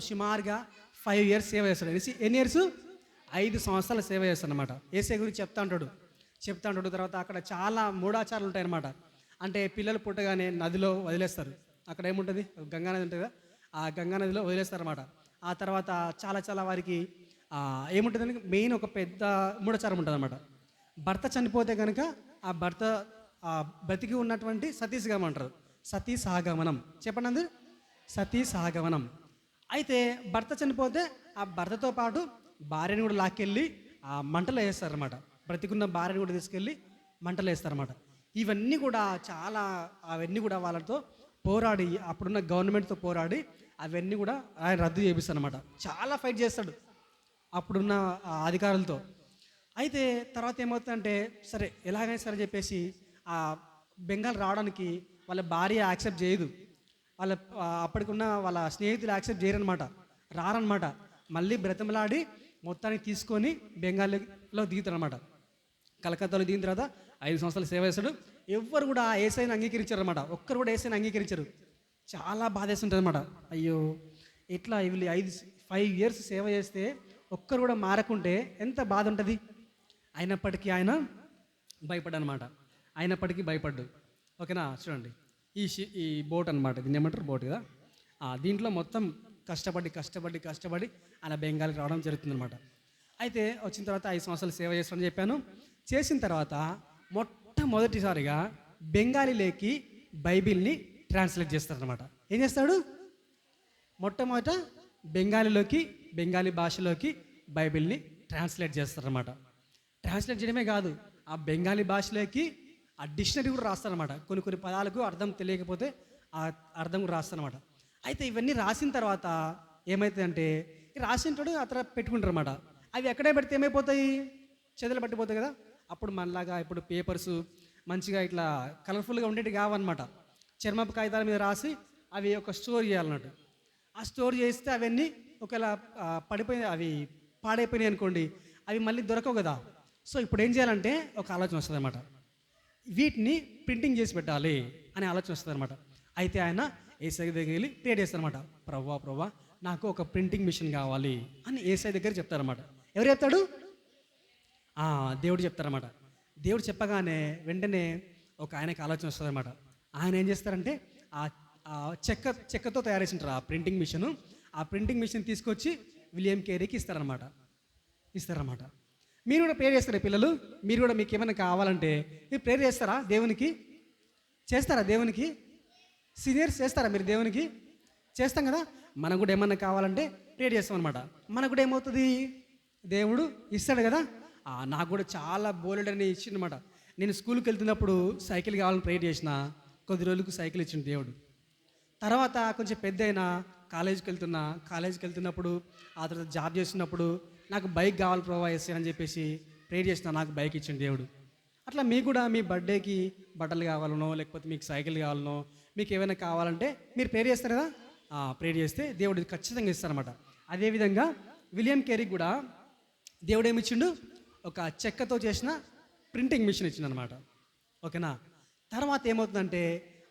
సుమారుగా five years సేవ చేస్తాడు ఎన్ని- ఎన్ని ఇయర్స్ ఐదు సంవత్సరాలు సేవ చేస్తాడు అనమాట ఏసే గురించి చెప్తా ఉంటాడు. చెప్తా ఉంటాడు. తర్వాత అక్కడ చాలా మూఢాచారాలు ఉంటాయన్నమాట. అంటే పిల్లలు పుట్టగానే నదిలో వదిలేస్తారు. అక్కడ ఏముంటుంది? గంగా నది ఉంటుంది ఆ గంగా నదిలో వదిలేస్తారు అనమాట ఆ తర్వాత చాలా చాలా వారికి ఏముంటుంది మెయిన్ ఒక పెద్ద మూఢాచారం ఉంటుంది అనమాట భర్త చనిపోతే కనుక ఆ భర్త బతికి ఉన్నటువంటి సతీ సహగమనం అంటారు. సతీ సహగమనం చెప్పండి అందరు. సతీ సహగమనం అయితే భర్త చనిపోతే ఆ భర్తతో పాటు భార్యని కూడా లాక్కెళ్ళి ఆ మంటలో వేస్తారనమాట బ్రతికున్న భార్యని కూడా తీసుకెళ్ళి మంటలు వేస్తారనమాట ఇవన్నీ కూడా చాలా అవన్నీ కూడా వాళ్ళతో పోరాడి అప్పుడున్న గవర్నమెంట్తో పోరాడి అవన్నీ కూడా ఆయన రద్దు చేపిస్తారనమాట చాలా ఫైట్ చేస్తాడు అప్పుడున్న ఆ అధికారులతో. అయితే తర్వాత ఏమవుతుందంటే సరే ఎలాగైనా సరే చెప్పేసి ఆ బెంగాల్ రావడానికి వాళ్ళ భార్య యాక్సెప్ట్ చేయదు. వాళ్ళ అప్పటికున్న వాళ్ళ స్నేహితులు యాక్సెప్ట్ చేయరనమాట రారనమాట మళ్ళీ బ్రతమలాడి మొత్తానికి తీసుకొని బెంగాల్లో దిగుతారనమాట కలకత్తాలో దిగిన తర్వాత ఐదు సంవత్సరాలు సేవ చేస్తాడు. ఎవ్వరు కూడా ఆ ఏసైని అంగీకరించారు అనమాట ఒక్కరు కూడా ఏసైని అంగీకరించరు. చాలా బాధేస్తుంటుంది అనమాట అయ్యో ఇట్లా వీళ్ళు ఐదు ఫైవ్ ఇయర్స్ సేవ చేస్తే ఒక్కరు కూడా మారకుంటే ఎంత బాధ ఉంటుంది అయినప్పటికీ ఆయన భయపడ్డనమాట అయినప్పటికీ భయపడ్డు. ఓకేనా? చూడండి. ఈ షి ఈ బోట్ అనమాట దీన్ని ఏమంటారు? బోట్ కదా. దీంట్లో మొత్తం కష్టపడి కష్టపడి కష్టపడి అలా బెంగాల్కి రావడం జరుగుతుందనమాట అయితే వచ్చిన తర్వాత ఐదు సంవత్సరాలు సేవ చేస్తానని చెప్పాను. చేసిన తర్వాత మొట్టమొదటిసారిగా బెంగాలీలోకి బైబిల్ని ట్రాన్స్లేట్ చేస్తారనమాట ఏం చేస్తాడు? మొట్టమొదట బెంగాలీలోకి బెంగాలీ భాషలోకి బైబిల్ని ట్రాన్స్లేట్ చేస్తారనమాట ట్రాన్స్లేట్ చేయడమే కాదు ఆ బెంగాలీ భాషలోకి ఆ డిక్షనరీ కూడా రాస్తానమాట కొన్ని కొన్ని పదాలకు అర్థం తెలియకపోతే ఆ అర్థం కూడా రాస్తానమాట అయితే ఇవన్నీ రాసిన తర్వాత ఏమవుతుందంటే ఈ అతను పెట్టుకుంటారు అనమాట అవి ఎక్కడే పెడితే ఏమైపోతాయి? చేతులు పట్టిపోతాయి కదా? అప్పుడు మనలాగా ఇప్పుడు పేపర్స్ మంచిగా ఇట్లా కలర్ఫుల్గా ఉండేవి కావన్నమాట. చర్మపు కాగితాల మీద రాసి అవి ఒక స్టోర్ చేయాలన్నట్టు. ఆ స్టోర్ చేస్తే అవన్నీ ఒకవేళ పడిపోయి అవి పాడైపోయినాయి అనుకోండి అవి మళ్ళీ దొరకవు కదా? సో ఇప్పుడు ఏం చేయాలంటే ఒక ఆలోచన వస్తుంది అనమాట వీటిని ప్రింటింగ్ చేసి పెట్టాలి అనే ఆలోచన వస్తుంది అనమాట అయితే ఆయన ఏసఐ దగ్గరికి వెళ్ళి ప్రేర్ చేస్తారనమాట ప్రవ్వా ప్రవ్వా నాకు ఒక ప్రింటింగ్ మిషన్ కావాలి అని ఏసఐ దగ్గర చెప్తారనమాట ఎవరు చెప్తాడు? దేవుడు చెప్తారనమాట దేవుడు చెప్పగానే వెంటనే ఒక ఆయనకి ఆలోచన వస్తుంది అనమాట ఆయన ఏం చేస్తారంటే ఆ చెక్క చెక్కతో తయారు చేసింటారు ఆ ప్రింటింగ్ మిషన్. ఆ ప్రింటింగ్ మిషన్ తీసుకొచ్చి విలియం కేరీకి ఇస్తారనమాట ఇస్తారన్నమాట. మీరు కూడా ప్రేర్ చేస్తారా పిల్లలు? మీరు కూడా మీకు ఏమైనా కావాలంటే మీరు ప్రేర్ చేస్తారా దేవునికి? చేస్తారా దేవునికి? సీనియర్స్ చేస్తారా మీరు దేవునికి? చేస్తాం కదా? మనకు కూడా ఏమన్నా కావాలంటే ప్రేర్ చేస్తాం అనమాట మనకు కూడా ఏమవుతుంది? దేవుడు ఇస్తాడు కదా? నాకు కూడా చాలా బోలెడని ఇచ్చిందన్నమాట నేను స్కూల్కి వెళ్తున్నప్పుడు సైకిల్ కావాలని ప్రేర్ చేసిన కొద్ది రోజులకు సైకిల్ ఇచ్చిండు దేవుడు. తర్వాత కొంచెం పెద్ద అయినా కాలేజీకి వెళ్తున్నా కాలేజీకి వెళ్తున్నప్పుడు ఆ తర్వాత జాబ్ చేస్తున్నప్పుడు నాకు బైక్ కావాలి ప్రొవైడ్ చేస్తాను అని చెప్పేసి ప్రేర్ చేసిన నాకు బైక్ ఇచ్చిన దేవుడు. అట్లా మీకు కూడా మీ బర్త్డేకి బట్టలు కావాలనో లేకపోతే మీకు సైకిల్ కావాలనో మీకు ఏమైనా కావాలంటే మీరు ప్రేర్ చేస్తారు కదా? ప్రేర్ చేస్తే దేవుడు ఇది ఖచ్చితంగా ఇస్తారనమాట అదేవిధంగా విలియం కేరీకి కూడా దేవుడు ఏమిచ్చిండు ఒక చెక్కతో చేసిన ప్రింటింగ్ మిషన్ ఇచ్చిందనమాట ఓకేనా? తర్వాత ఏమవుతుందంటే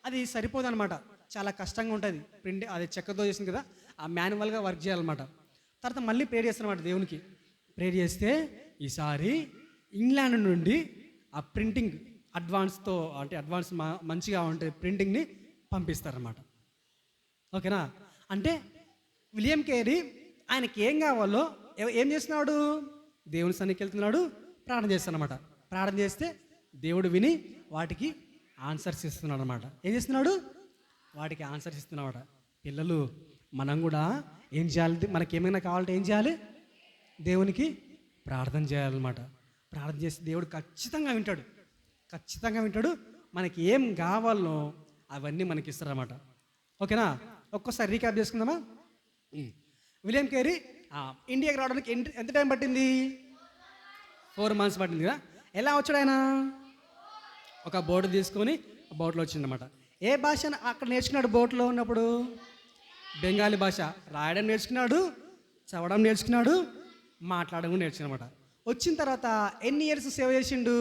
అది సరిపోదన్నమాట. చాలా కష్టంగా ఉంటుంది. ప్రింట్ అది చెక్కతో చేసింది కదా ఆ మాన్యువల్గా వర్క్ చేయాలన్నమాట. తర్వాత మళ్ళీ ప్రేర్ చేస్తారన్నమాట దేవునికి. ప్రేర్ చేస్తే ఈసారి ఇంగ్లాండ్ నుండి ఆ ప్రింటింగ్ అడ్వాన్స్తో అంటే అడ్వాన్స్ మా- మంచిగా ఉంటే ప్రింటింగ్ని పంపిస్తారన్నమాట. ఓకేనా? అంటే విలియం కేరీ ఆయనకి ఏం కావాలో ఏం చేస్తున్నాడు? దేవుని సన్నిధికి వెళ్తున్నాడు ప్రార్థన చేస్తానమాట ప్రార్థన చేస్తే దేవుడు విని వాటికి ఆన్సర్స్ ఇస్తున్నాడు అనమాట ఏం చేస్తున్నాడు? వాటికి ఆన్సర్స్ ఇస్తున్నాడు పిల్లలు మనం కూడా ఏం చేయాలి మనకి ఏమైనా కావాలంటే ఏం చేయాలి? దేవునికి ప్రార్థన చేయాలన్నమాట. ప్రార్థన చేస్తే దేవుడు ఖచ్చితంగా వింటాడు. ఖచ్చితంగా వింటాడు. మనకి ఏం కావాలో అవన్నీ మనకి ఇస్తారన్నమాట. ఓకేనా? ఒక్కసారి రీక్యాప్ చేసుకుందామా? విలియం కేరీ ఆ, ఇండియాకి రావడానికి ఎంత- టైం పట్టింది? ఫోర్ మంత్స్ పట్టింది కదా? ఎలా వచ్చాడు ఆయన? ఒక బోట్ తీసుకొని బోట్లో వచ్చిందనమాట ఏ భాష అక్కడ నేర్చుకున్నాడు బోట్లో ఉన్నప్పుడు? బెంగాలీ భాష రాయడం నేర్చుకున్నాడు చదవడం నేర్చుకున్నాడు మాట్లాడడం కూడా నేర్చుకున్నమాట వచ్చిన తర్వాత ఎన్ని ఇయర్స్ సేవ చేసిండు?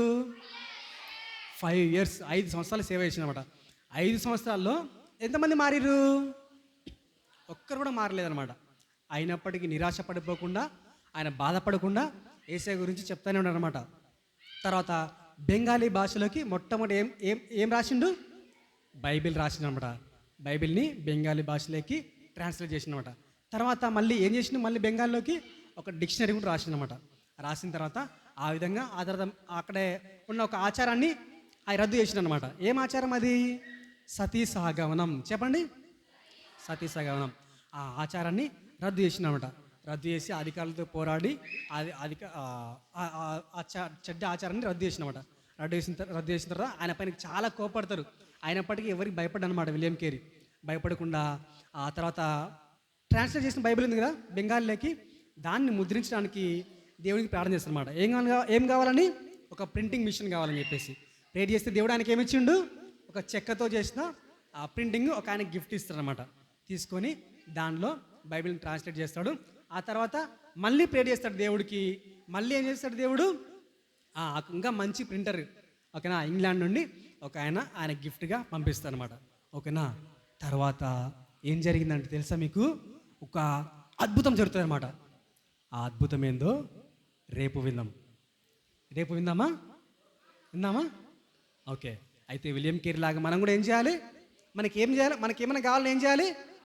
ఫైవ్ ఇయర్స్ ఐదు సంవత్సరాలు సేవ చేసిండమాట ఐదు సంవత్సరాల్లో ఎంతమంది మారిరు ఒక్కరు కూడా మారలేదనమాట అయినప్పటికీ నిరాశ పడిపోకుండా ఆయన బాధపడకుండా ఏసఐ గురించి చెప్తానే ఉన్నాడు అనమాట తర్వాత బెంగాలీ భాషలోకి మొట్టమొదటి ఏం ఏం ఏం రాసిండు? బైబిల్ రాసిండనమాట బైబిల్ని బెంగాలీ భాషలోకి ట్రాన్స్లేట్ చేసినమాట తర్వాత మళ్ళీ ఏం చేసిండు మళ్ళీ బెంగాల్లోకి ఒక డిక్షనరీ కూడా రాసిందనమాట. రాసిన తర్వాత ఆ విధంగా ఆ తర్వాత అక్కడే ఉన్న ఒక ఆచారాన్ని ఆయన రద్దు చేసిండనమాట. ఏం ఆచారం అది? సతీ సహగమనం. చెప్పండి. సతీ సహగమనం. ఆ ఆచారాన్ని రద్దు చేసిందనమాట. రద్దు చేసి అధికారులతో పోరాడి అది అధిక చెడ్డ ఆచారాన్ని రద్దు చేసినమాట రద్దు చేసిన రద్దు చేసిన తర్వాత ఆయన పైన చాలా కోపడతారు అయినప్పటికీ ఎవరికి భయపడ్డనమాట విలియం కేరీ. భయపడకుండా ఆ తర్వాత ట్రాన్స్లేట్ చేసిన బైబిల్ ఉంది కదా బెంగాలీలోకి దాన్ని ముద్రించడానికి దేవునికి ప్రార్థన చేస్తారన్నమాట. ఏం ఏం కావాలని? ఒక ప్రింటింగ్ మిషన్ కావాలని చెప్పేసి. ప్రేట్ చేస్తే దేవుడు ఆయనకి ఏమిచ్చిండు ఒక చెక్కతో చేసిన ఆ ప్రింటింగ్ ఒక ఆయన గిఫ్ట్ ఇస్తారనమాట తీసుకొని దానిలో బైబిల్ని ట్రాన్స్లేట్ చేస్తాడు. ఆ తర్వాత మళ్ళీ ప్రేర్ చేస్తాడు దేవుడికి. మళ్ళీ ఏం చేస్తాడు దేవుడు? ఇంకా మంచి ప్రింటర్. ఓకేనా? ఇంగ్లాండ్ నుండి ఒక ఆయన ఆయన గిఫ్ట్గా పంపిస్తాడు అనమాట ఓకేనా? తర్వాత ఏం జరిగిందంటే తెలుసా మీకు? ఒక అద్భుతం జరుగుతుంది అనమాట ఆ అద్భుతం ఏందో రేపు విందాం. రేపు విందామా? విందామా? ఓకే. అయితే విలియం కేరీ లాగా మనం కూడా ఏం చేయాలి? మనకి ఏం చేయాలి? మనకి ఏమైనా కావాలని ఏం చేయాలి?